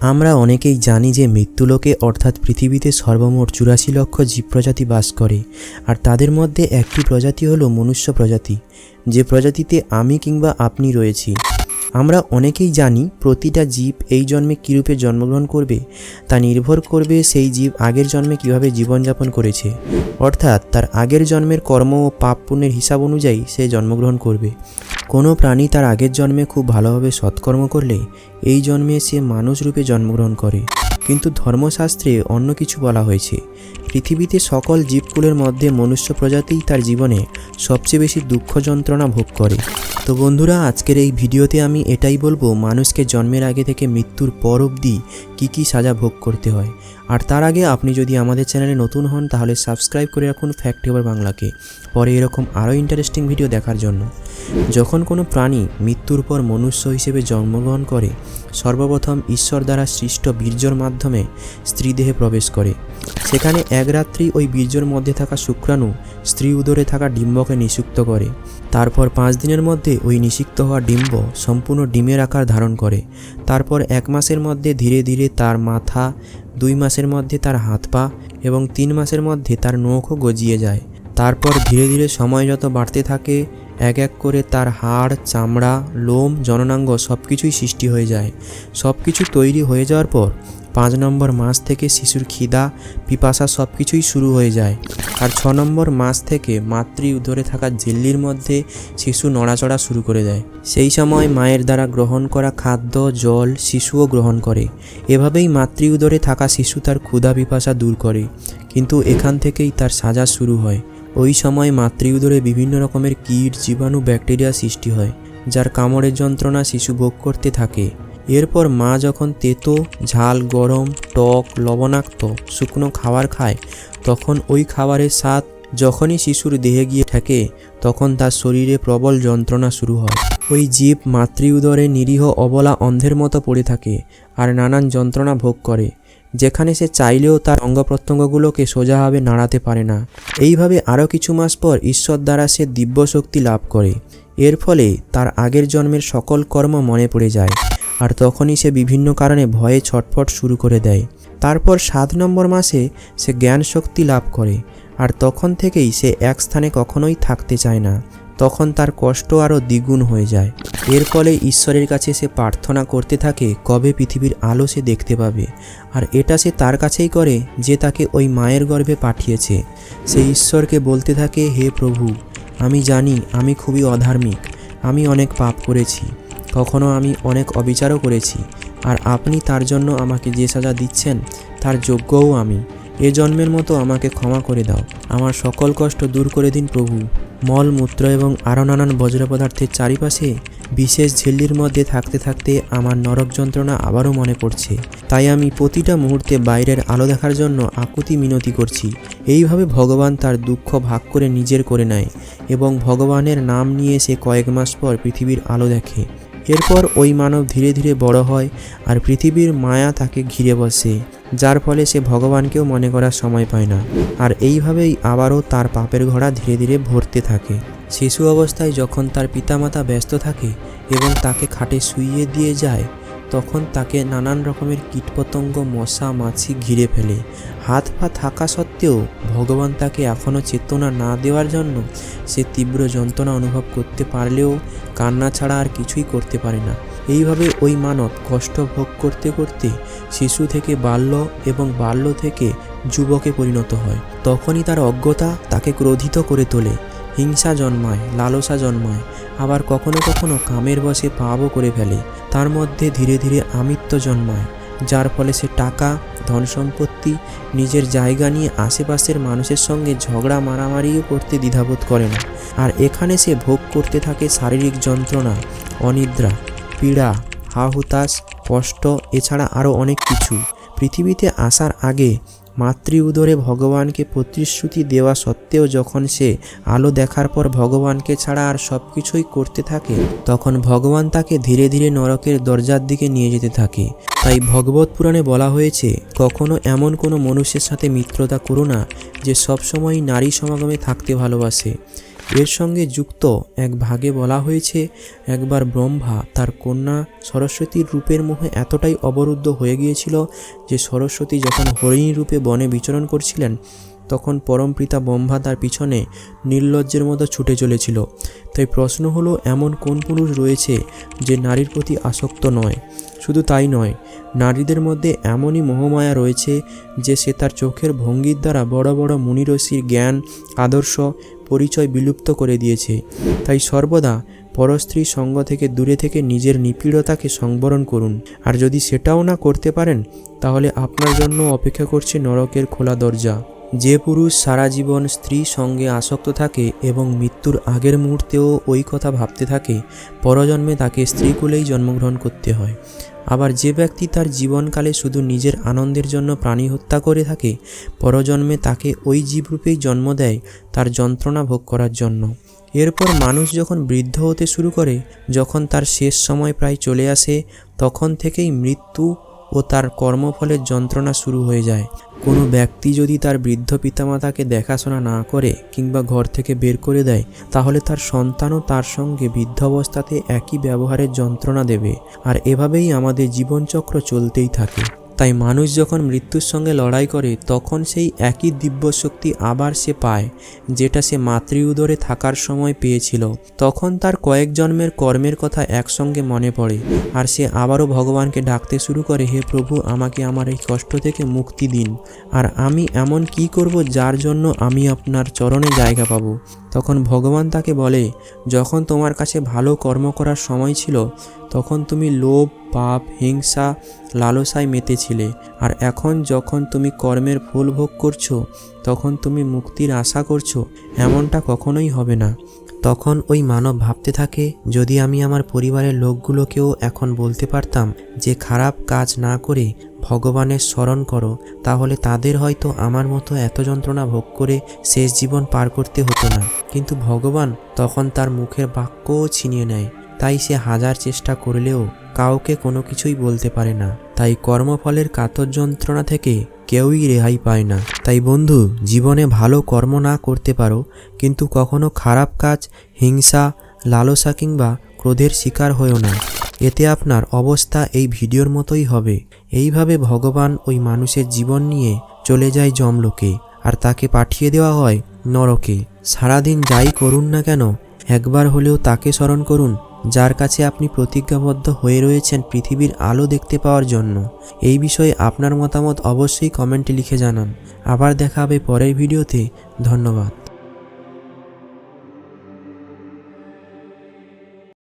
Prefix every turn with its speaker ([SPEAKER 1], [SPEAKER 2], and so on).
[SPEAKER 1] আমরা অনেকেই জানি যে মৃত্যুলোকে অর্থাৎ পৃথিবীতে সর্বমোট চুরাশি লক্ষ জীব প্রজাতি বাস করে, আর তাদের মধ্যে একটি প্রজাতি হলো মনুষ্য প্রজাতি, যে প্রজাতিতে আমি কিংবা আপনি রয়েছি। আমরা অনেকেই জানি প্রতিটা জীব এই জন্মে কীরূপে জন্মগ্রহণ করবে, তা নির্ভর করবে সেই জীব আগের জন্মে কীভাবে জীবনযাপন করেছে। অর্থাৎ তার আগের জন্মের কর্ম ও পাপ পুণ্যের হিসাব অনুযায়ী সে জন্মগ্রহণ করবে। কোনো প্রাণী তার আগের জন্মে খুব ভালোভাবে সৎকর্ম করলে, এই জন্মে সে মানুষ রূপে জন্মগ্রহণ করে। কিন্তু ধর্মশাস্ত্রে অন্য কিছু বলা হয়েছে। পৃথিবীতে সকল জীবকুলের মধ্যে মনুষ্য প্রজাতিই তার জীবনে সবচেয়ে বেশি দুঃখ যন্ত্রণা ভোগ করে। তো বন্ধুরা, আজকের এই ভিডিওতে আমি এটাই বলব, মানুষকে জন্মের আগে থেকে মৃত্যুর পর অবধি কী কী সাজা ভোগ করতে হয়। আর তার আগে আপনি যদি আমাদের চ্যানেলে নতুন হন, তাহলে সাবস্ক্রাইব করে রাখুন ফ্যাক্ট এবার বাংলাকে। পরে এরকম আরও ইন্টারেস্টিং ভিডিও দেখার জন্য। যখন কোনো প্রাণী মৃত্যুর পর মনুষ্য হিসেবে জন্মগ্রহণ করে, সর্বপ্রথম ঈশ্বর দ্বারা সৃষ্ট বীর্যর মাধ্যমে স্ত্রীদেহে প্রবেশ করে। সেখানে এক রাত্রি ওই বীর্যর মধ্যে থাকা শুক্রাণু স্ত্রী উদরে থাকা ডিম্বকে নিষিক্ত করে। তারপর পাঁচ দিনের মধ্যে ওই নিষিক্ত হওয়া ডিম্ব সম্পূর্ণ ডিমের আকার ধারণ করে। তারপর এক মাসের মধ্যে ধীরে ধীরে তার মাথা, দুই মাসের মধ্যে তার হাত পা এবং তিন মাসের মধ্যে তার নখও গজিয়ে যায়। তারপর ধীরে ধীরে সময় যত বাড়তে থাকে, এক এক করে তার হাড়, চামড়া, লোম, জননাঙ্গ সব কিছুই সৃষ্টি হয়ে যায়। সব কিছু তৈরি হয়ে যাওয়ার পর পাঁচ নম্বর মাস থেকে শিশুর খিদা, পিপাসা সব কিছুই শুরু হয়ে যায়। আর ছ নম্বর মাস থেকে মাতৃ উদরে থাকা ঝিল্লির মধ্যে শিশু নড়াচড়া শুরু করে দেয়। সেই সময় মায়ের দ্বারা গ্রহণ করা খাদ্য, জল শিশুও গ্রহণ করে। এভাবেই মাতৃ উদরে থাকা শিশু তার ক্ষুধা, পিপাসা দূর করে। কিন্তু এখান থেকেই তার সাজা শুরু হয়। ওই সময় মাতৃ উদরে বিভিন্ন রকমের কীট, জীবাণু, ব্যাকটেরিয়া সৃষ্টি হয়, যার কামড়ের যন্ত্রণা শিশু ভোগ করতে থাকে। এরপর মা যখন তেতো, ঝাল, গরম, টক, লবণাক্ত, শুকনো খাবার খায়, তখন ওই খাবারের স্বাদ যখনই শিশুর দেহে গিয়ে ঠেকে, তখন তার শরীরে প্রবল যন্ত্রণা শুরু হয়। ওই জীব মাতৃ উদরে নিরীহ অবলা অন্ধের মতো পড়ে থাকে আর নানান যন্ত্রণা ভোগ করে, যেখানে সে চাইলেও তার অঙ্গ প্রত্যঙ্গগুলোকে সোজাভাবে নাড়াতে পারে না। এইভাবে আরও কিছু মাস পর ঈশ্বর দ্বারা সে দিব্য শক্তি লাভ করে। এর ফলে তার আগের জন্মের সকল কর্ম মনে পড়ে যায়। আর তখনই সে বিভিন্ন কারণে ভয়ে ছটফট শুরু করে দেয়। তারপর সাত নম্বর মাসে সে জ্ঞান শক্তি লাভ করে, আর তখন থেকেই সে এক স্থানে কখনোই থাকতে চায় না। তখন তার কষ্ট আরও দ্বিগুণ হয়ে যায়। এর ফলে ঈশ্বরের কাছে সে প্রার্থনা করতে থাকে, কবে পৃথিবীর আলো সে দেখতে পাবে। আর এটা সে তার কাছেই করে, যে তাকে ওই মায়ের গর্ভে পাঠিয়েছে। সে ঈশ্বরকে বলতে থাকে, হে প্রভু, আমি জানি, আমি খুবই অধার্মিক, আমি অনেক পাপ করেছি। কখনো আমি অনেক অবিচারও করেছি। আর আপনি তার জন্য আমাকে যে সাজা দিচ্ছেন, তার যোগ্যও আমি। এ জন্মের মতো আমাকে ক্ষমা করে দাও। আমার সকল কষ্ট দূর করে দিন প্রভু। মল, মূত্র এবং আরও নানান বজ্র পদার্থের চারিপাশে, বিশেষ ঝিল্লির মধ্যে থাকতে থাকতে আমার নরক যন্ত্রণা আবারও মনে পড়ছে। তাই আমি প্রতিটা মুহূর্তে বাইরের আলো দেখার জন্য আকুতি মিনতি করছি। এইভাবে ভগবান তার দুঃখ ভাগ করে নিজের করে নেয় এবং ভগবানের নাম নিয়ে সে কয়েক মাস পর পৃথিবীর আলো দেখে। এরপর ওই মানব ধীরে ধীরে বড় হয় আর পৃথিবীর মায়া তাকে ঘিরে বসে, যার ফলে সে ভগবানকেও মনে করার সময় পায় না। আর এইভাবেই আবারও তার পাপের ঘোড়া ধীরে ধীরে ভরতে থাকে। শিশু অবস্থায় যখন তার পিতামাতা ব্যস্ত থাকে এবং তাকে খাটে শুইয়ে দিয়ে যায় তখন তাকে নানান রকমের কীটপতঙ্গ, মশা, মাছি ঘিরে ফেলে। হাত পা থাকা সত্ত্বেও ভগবান তাকে এখনও চেতনা না দেওয়ার জন্য সে তীব্র যন্ত্রণা অনুভব করতে পারলেও কান্না ছাড়া আর কিছুই করতে পারে না। এইভাবে ওই মানব কষ্ট ভোগ করতে করতে শিশু থেকে বাল্য এবং বাল্য থেকে যুবকে পরিণত হয়। তখনই তার অজ্ঞতা তাকে ক্রোধিত করে তোলে। হিংসা জন্মায়, লালসা জন্মায় আবার কখনো কখনো কামের বসে পাপও করে ফেলে। তার মধ্যে ধীরে ধীরে আমিত্ব জন্মায়, যার ফলে সে টাকা ধন সম্পত্তি নিজের জায়গা নিয়ে আশেপাশের মানুষের সঙ্গে ঝগড়া মারামারিও করতে দ্বিধাবোধ করে না। আর এখানে সে ভোগ করতে থাকে শারীরিক যন্ত্রণা, অনিদ্রা, পীড়া, হাহুতাশ, কষ্ট, এছাড়া আরও অনেক কিছু। পৃথিবীতে আসার আগে মাতৃ উদরে ভগবানকে প্রতিশ্রুতি দেওয়া সত্ত্বেও যখন সে আলো দেখার পর ভগবানকে ছাড়া আর সব কিছুই করতে থাকে, তখন ভগবান তাকে ধীরে ধীরে নরকের দরজার দিকে নিয়ে যেতে থাকে। তাই ভগবত পুরাণে বলা হয়েছে, কখনো এমন কোনো মনুষ্যের সাথে মিত্রতা করো না, যে সবসময় নারী সমাগমে থাকতে ভালোবাসে। এর সঙ্গে যুক্ত এক ভাগে বলা হয়েছে, একবার ব্রহ্মা তার কন্যা সরস্বতীর রূপের মোহে এতটাই অবরুদ্ধ হয়ে গিয়েছিল যে সরস্বতী যখন হরিণী রূপে বনে বিচরণ করছিলেন তখন পরমপিতা ব্রহ্মা তার পিছনে নির্লজ্জের মতো ছুটে চলেছিল। তাই প্রশ্ন হলো, এমন কোন পুরুষ রয়েছে যে নারীর প্রতি আসক্ত নয়? শুধু তাই নয়, নারীদের মধ্যে এমনই মোহমায়া রয়েছে যে সে তার চোখের ভঙ্গির দ্বারা বড় বড় মুনিরসির জ্ঞান, আদর্শ, পরিচয় বিলুপ্ত করে দিয়েছে। তাই সর্বদা পরস্ত্রী সঙ্গ থেকে দূরে থেকে নিজের নিপীড়তাকে সংবরণ করুন। আর যদি সেটাও না করতে পারেন, তাহলে আপনার জন্য অপেক্ষা করছে নরকের খোলা দরজা। যে পুরুষ সারা জীবন স্ত্রী সঙ্গে আসক্ত থাকে এবং মৃত্যুর আগের মুহূর্তেও ওই কথা ভাবতে থাকে, পরজন্মে তাকে স্ত্রীকুলেই জন্মগ্রহণ করতে হয়। আবার যে ব্যক্তি তার জীবনকালে শুধু নিজের আনন্দের জন্য প্রাণী হত্যা করে থাকে, পরজন্মে তাকে ওই জীবরূপেই জন্ম দেয় তার যন্ত্রণা ভোগ করার জন্য। এরপর মানুষ যখন বৃদ্ধ হতে শুরু করে, যখন তার শেষ সময় প্রায় চলে আসে, তখন থেকেই মৃত্যু ও তার কর্মফলের যন্ত্রণা শুরু হয়ে যায়। কোনো ব্যক্তি যদি তার বৃদ্ধ পিতামাতাকে দেখাশোনা না করে কিংবা ঘর থেকে বের করে দেয়, তাহলে তার সন্তানও তার সঙ্গে বৃদ্ধ অবস্থাতে একই ব্যবহারের যন্ত্রণা দেবে। আর এভাবেই আমাদের জীবনচক্র চলতেই থাকে। তাই মানুষ যখন মৃত্যুর সঙ্গে লড়াই করে, তখন সেই একই দিব্য শক্তি আবার সে পায়, যেটা সে মাতৃ উদরে থাকার সময় পেয়েছিল। তখন তার কয়েক জন্মের কর্মের কথা একসঙ্গে মনে পড়ে, আর সে আবারও ভগবানকে ডাকতে শুরু করে, হে প্রভু, আমাকে আমার এই কষ্ট থেকে মুক্তি দিন, আর আমি এমন কি করব যার জন্য আমি আপনার চরণে জায়গা পাবো? তখন ভগবান তাকে বলে, যখন তোমার কাছে ভালো কর্ম করার সময় ছিল, তখন তুমি লোভ পাপ, হিংসা, লালসায় মেতেছিলে। আর এখন যখন তুমি কর্মের ফুল ভোগ করছ, তখন তুমি মুক্তির আশা করছ, এমনটা কখনোই হবে না। তখন ওই মানব ভাবতে থাকে, যদি আমি আমার পরিবারের লোকগুলোকেও এখন বলতে পারতাম যে খারাপ কাজ না করে ভগবানের স্মরণ করো, তাহলে তাদের হয়তো আমার মতো এত যন্ত্রণা ভোগ করে শেষ জীবন পার করতে হতো না। কিন্তু ভগবান তখন তার মুখের বাক্যও ছিনিয়ে নেয়। তাই সে হাজার চেষ্টা করলেও কাউকে কোনো কিছুই বলতে পারে না। তাই কর্মফলের কাতর যন্ত্রণা থেকে কেউই রেহাই পায় না। তাই বন্ধু, জীবনে ভালো কর্ম না করতে পারো, কিন্তু কখনো খারাপ কাজ, হিংসা, লালসা কিংবা ক্রোধের শিকার হয়েও না। এতে আপনার অবস্থা এই ভিডিওর মতোই হবে। এইভাবে ভগবান ওই মানুষের জীবন নিয়ে চলে যায় জমলোকে আর তাকে পাঠিয়ে দেওয়া হয় নরকে। সারাদিন যাই করুন না কেন, একবার হলেও তাকে স্মরণ করুন যার কাছে আপনি প্রতিজ্ঞাবদ্ধ হয়ে রয়েছেন পৃথিবীর আলো দেখতে পাওয়ার জন্য। এই বিষয়ে আপনার মতামত অবশ্যই কমেন্টে লিখে জানান। আবার দেখা হবে পরের ভিডিওতে। ধন্যবাদ।